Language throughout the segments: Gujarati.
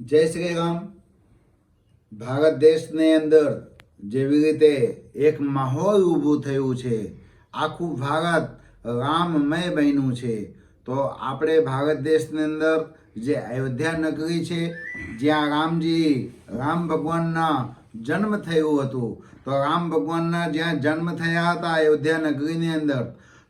જય શ્રી રામ. ભારત દેશની અંદર જેવી રીતે એક માહોલ ઊભું થયું છે, આખું ભારત રામમય બન્યું છે, તો આપણે ભારત દેશની અંદર જે અયોધ્યા નગરી છે, જ્યાં રામજી, રામ ભગવાનના જન્મ થયું હતું, તો રામ ભગવાનના જ્યાં જન્મ થયા હતા અયોધ્યા નગરીની અંદર,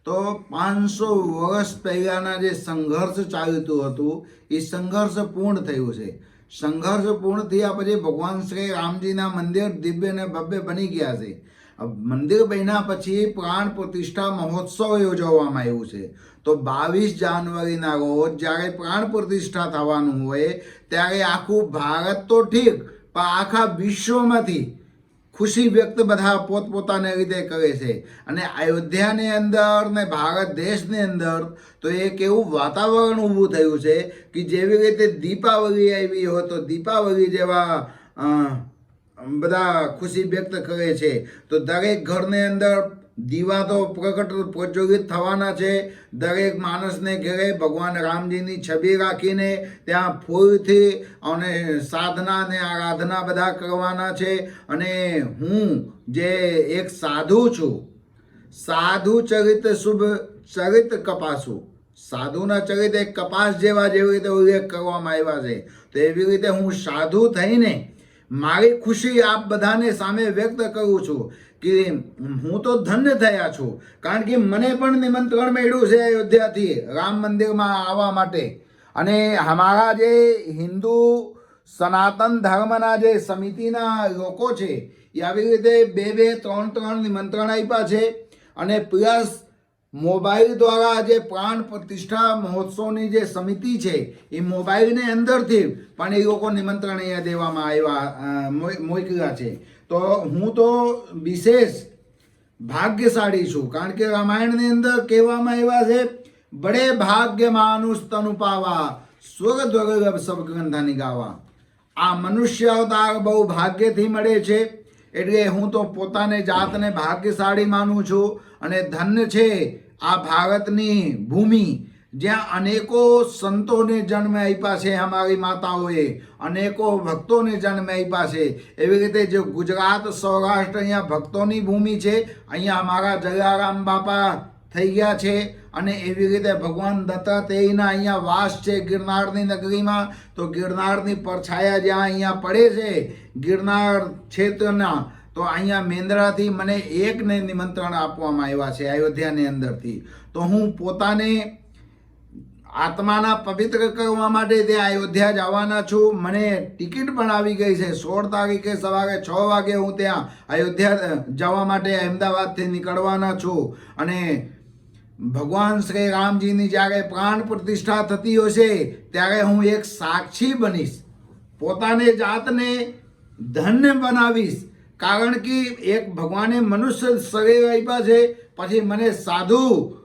તો પાંચસો વર્ષ પહેલાંના જે સંઘર્ષ ચાલતું હતું, એ સંઘર્ષ પૂર્ણ થયું છે. સંઘર્ષ પૂર્ણ થયા પછી ભગવાન શ્રી રામજીના મંદિર દિવ્ય અને ભવ્ય બની ગયા છે. મંદિર બન્યા પછી પ્રાણ પ્રતિષ્ઠા મહોત્સવ યોજવામાં આવ્યું છે. તો બાવીસ જાન્યુઆરીના રોજ જ્યારે પ્રાણ પ્રતિષ્ઠા થવાનું હોય, ત્યારે આખું ભારત તો ઠીક, પણ આખા વિશ્વમાંથી ખુશી વ્યક્ત બધા પોતપોતાને રીતે કરે છે. અને અયોધ્યાની અંદર ને ભારત દેશની અંદર તો એક એવું વાતાવરણ ઊભું થયું છે કે જેવી રીતે દીપાવલી આવી હોય તો દીપાવલી જેવા બધા ખુશી વ્યક્ત કરે છે. તો દરેક ઘરની અંદર દીવા તો પ્રગટ પ્રજ્વલિત થવાના છે. દરેક માણસને ઘરે ભગવાન રામજીની છબી રાખીને ત્યાં ફૂલથી અને સાધના અને આરાધના બધા કરવાના છે. અને હું જે એક સાધુ છું, સાધુ ચરિત શુભ ચરિત કપાસું. સાધુના ચરિત એક કપાસ જેવા જેવી રીતે ઉલ્લેખ કરવામાં આવ્યા છે. તો એવી રીતે હું સાધુ થઈને મારી ખુશી આપ બધાને સામે વ્યક્ત કરું છું. કે હું તો ધન્ય થયા છું. કારણ કે મને પણ નિમંત્રણ મળ્યું છે અયોધ્યાથી, રામ મંદિરમાં આવવા માટે. અને અમારા જે હિન્દુ સનાતન ધર્મના જે સમિતિના લોકો છે, એ આવી રીતે બે બે, ત્રણ ત્રણ નિમંત્રણ આપ્યા છે. અને પ્લસ મોબાઈલ દ્વારા જે પ્રાણ પ્રતિષ્ઠા મહોત્સવની જે સમિતિ છે, એ મોબાઈલની અંદરથી પણ એ લોકો નિમંત્રણ અહીંયા દેવામાં આવ્યા મોકલ્યા છે. તો હું તો વિશેષ ભાગ્યશાળી છું. કારણ કે રામાયણની અંદર કહેવામાં આવ્યા છે, બડે ભાગ્ય માનુષ તનુપાવા સ્વગત સ્વર્ગ દ્વર્ગ સબ ગાવા આ મનુષ્ય અવતાર બહુ ભાગ્યથી મળે છે. એટલે હું તો પોતાને જાતને ભાગ્યશાળી માનું છું અને ધન્ય છે આ ભારતની ભૂમિ. જ્યાં અનેકો સંતોને જન્મ આપ્યા છે અમારી માતાઓએ, અનેકો ભક્તોને જન્મ આપ્યા છે. એવી રીતે જો ગુજરાત, સૌરાષ્ટ્ર અહીંયા ભક્તોની ભૂમિ છે, અહીંયા અમારા જલારામ બાપા થઈ ગયા છે અને એવી રીતે ભગવાન દત્તાત્રેયના અહીંયા વાસ છે ગિરનારની નગરીમાં. તો ગિરનારની પરછાયા જ્યાં અહીંયા પડે છે, ગિરનાર ક્ષેત્રના, તો અહીંયા મેન્દ્રાથી મને એકને નિમંત્રણ આપવામાં આવ્યા છે અયોધ્યાની અંદરથી. તો હું પોતાને આત્માના પવિત્ર કરવા માટે ત્યાં અયોધ્યા જવાના છું. મને ટિકિટ પણ આવી ગઈ છે. સોળ તારીખે સવારે છ વાગે હું ત્યાં અયોધ્યા જવા માટે અહેમદાબાદથી નીકળવાના છું. અને ભગવાન શ્રી રામજીની જ્યારે પ્રાણ પ્રતિષ્ઠા થતી હશે, ત્યારે હું એક સાક્ષી બનીશ. પોતાને જાતને ધન્ય બનાવીશ. કારણ કે એક ભગવાને મનુષ્ય શરીર આપ્યા છે. પછી મને સાધુ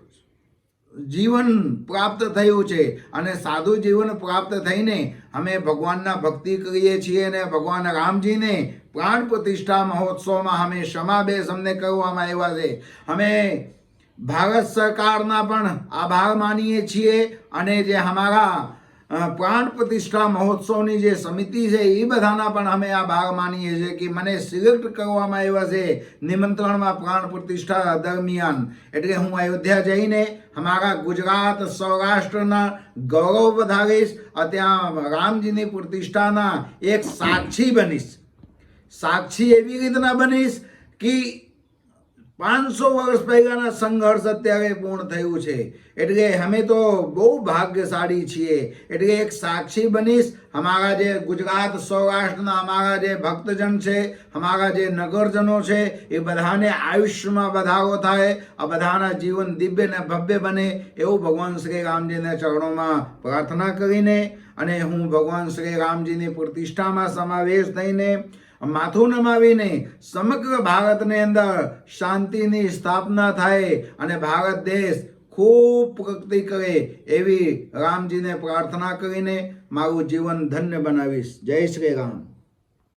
જીવન પ્રાપ્ત થયું છે અને સાદું જીવન પ્રાપ્ત થઈને અમે ભગવાનના ભક્તિ કરીએ છીએ અને ભગવાન રામજીને પ્રાણ પ્રતિષ્ઠા મહોત્સવમાં અમે સમાવેશ અમને કરવામાં આવ્યા છે. અમે ભારત સરકારના પણ આભાર માનીએ છીએ અને જે અમારા પ્રાણ પ્રતિષ્ઠા મહોત્સવની જે સમિતિ છે, એ બધાના પણ અમે આ ભાગ માનીએ છીએ કે મને સિલેક્ટ કરવામાં આવ્યા છે નિમંત્રણમાં પ્રાણ પ્રતિષ્ઠા દરમિયાન. એટલે હું અયોધ્યા જઈને અમારા ગુજરાત સૌરાષ્ટ્રના ગૌરવ વધારીશ ત્યાં રામજીની પ્રતિષ્ઠાના એક સાક્ષી બનીશ. સાક્ષી એવી રીતના બનીશ કે પાંચસો વર્ષ પહેલાના સંઘર્ષ અત્યારે પૂર્ણ થયું છે. એટલે અમે તો બહુ ભાગ્યશાળી છીએ. એટલે એક સાક્ષી બનીશ. અમારા જે ગુજરાત સૌરાષ્ટ્રના અમારા જે ભક્તજન છે, અમારા જે નગરજનો છે, એ બધાને આયુષ્યમાં વધારો થાય, આ બધાના જીવન દિવ્ય ને ભવ્ય બને એવું ભગવાન શ્રી રામજીના ચરણોમાં પ્રાર્થના કરીને અને હું ભગવાન શ્રી રામજીની પ્રતિષ્ઠામાં સમાવેશ થઈને માથું નમાવીને સમગ્ર ભારતની અંદર શાંતિની સ્થાપના થાય અને ભારત દેશ ખૂબ પ્રગતિ કરે એવી રામજીને પ્રાર્થના કરીને મારું જીવન ધન્ય બનાવીશ. જય શ્રી રામ.